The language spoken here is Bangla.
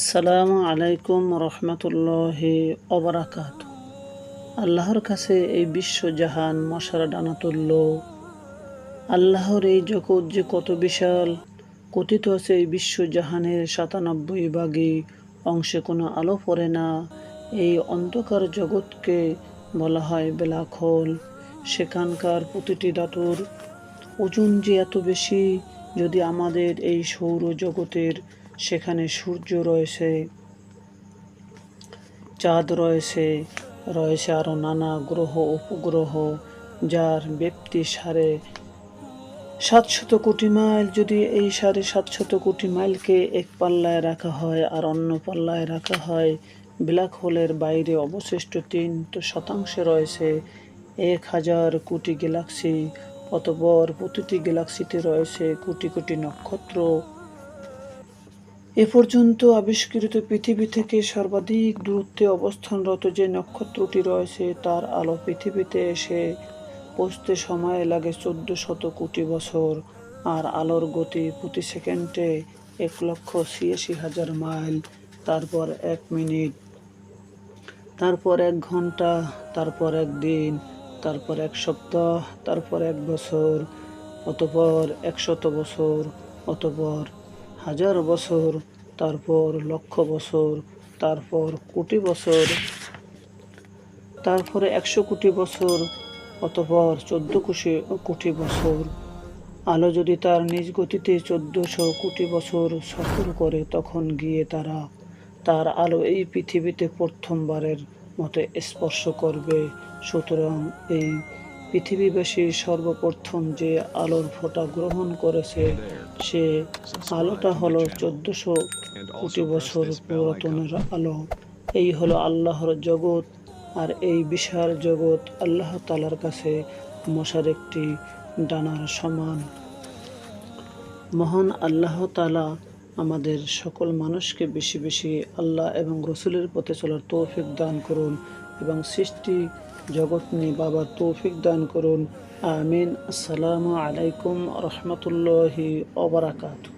আসসালামু আলাইকুম রহমতুল্লাহি অবরাকাত আল্লাহর কাছে এই বিশ্বজাহান মশার ডানা তুলল আল্লাহর এই জগৎ যে কত বিশাল, কথিত আছে এই বিশ্বজাহানের সাতানব্বই ভাগে অংশে কোনো আলো পড়ে না। এই অন্ধকার জগৎকে বলা হয় ব্ল্যাক হোল সেখানকার প্রতিটি ধাতুর ওজন যে এত বেশি, যদি আমাদের এই সৌর জগতের সেখানে সূর্য রয়েছে, চাঁদ রয়েছে রয়েছে আরও নানা গ্রহ, উপগ্রহ যার ব্যক্তি সাড়ে সাতশত কোটি মাইল। যদি এই সাড়ে সাতশত কোটি মাইলকে এক পাল্লায় রাখা হয় আর অন্য পাল্লায় রাখা হয়, ব্ল্যাক হোলের বাইরে অবশিষ্ট তিন শতাংশে রয়েছে। এক হাজার কোটি গ্যালাক্সি, অতপর প্রতিটি গ্যালাক্সিতে রয়েছে কোটি কোটি নক্ষত্র। এ পর্যন্ত আবিষ্কৃত পৃথিবী থেকে সর্বাধিক দূরত্বে অবস্থানরত যে নক্ষত্রটি রয়েছে, তার আলো পৃথিবীতে এসে পৌঁছতে সময় লাগে চোদ্দ শত কোটি বছর। আর আলোর গতি প্রতি সেকেন্ডে এক লক্ষ ছিয়াশি হাজার মাইল, তারপর এক মিনিট, তারপর এক ঘণ্টা, তারপর এক দিন, তারপর এক সপ্তাহ, তারপর এক বছর, অতপর একশত বছর, অতপর হাজার বছর, তারপর লক্ষ বছর, তারপর কোটি বছর, তারপরে একশো কোটি বছর, অতপর চোদ্দ কোটি কোটি বছর। আলো যদি তার নিজ গতিতে চোদ্দশো কোটি বছর সফর করে, তখন গিয়ে তারা তার আলো এই পৃথিবীতে প্রথমবারের মতো স্পর্শ করবে। সুতরাং এই পৃথিবীবাসী সর্বপ্রথম যে আলোর ফোঁটা গ্রহণ করেছে, সে আলোটা হলো চোদ্দশো কোটি বছর পুরাতনের আলো। এই হলো আল্লাহর জগৎ, আর এই বিশাল জগৎ আল্লাহ তালার কাছে মশার একটি ডানার সমান। মহান আল্লাহ তালা আমাদের সকল মানুষকে বেশি বেশি আল্লাহ এবং রসুলের পথে চলার তৌফিক দান করুন এবং সৃষ্টি জগৎ নিয়ে বাবা তৌফিক দান করুন। আমিন। আসসালামু আলাইকুম রহমতুল্লাহি ওবরাকাতু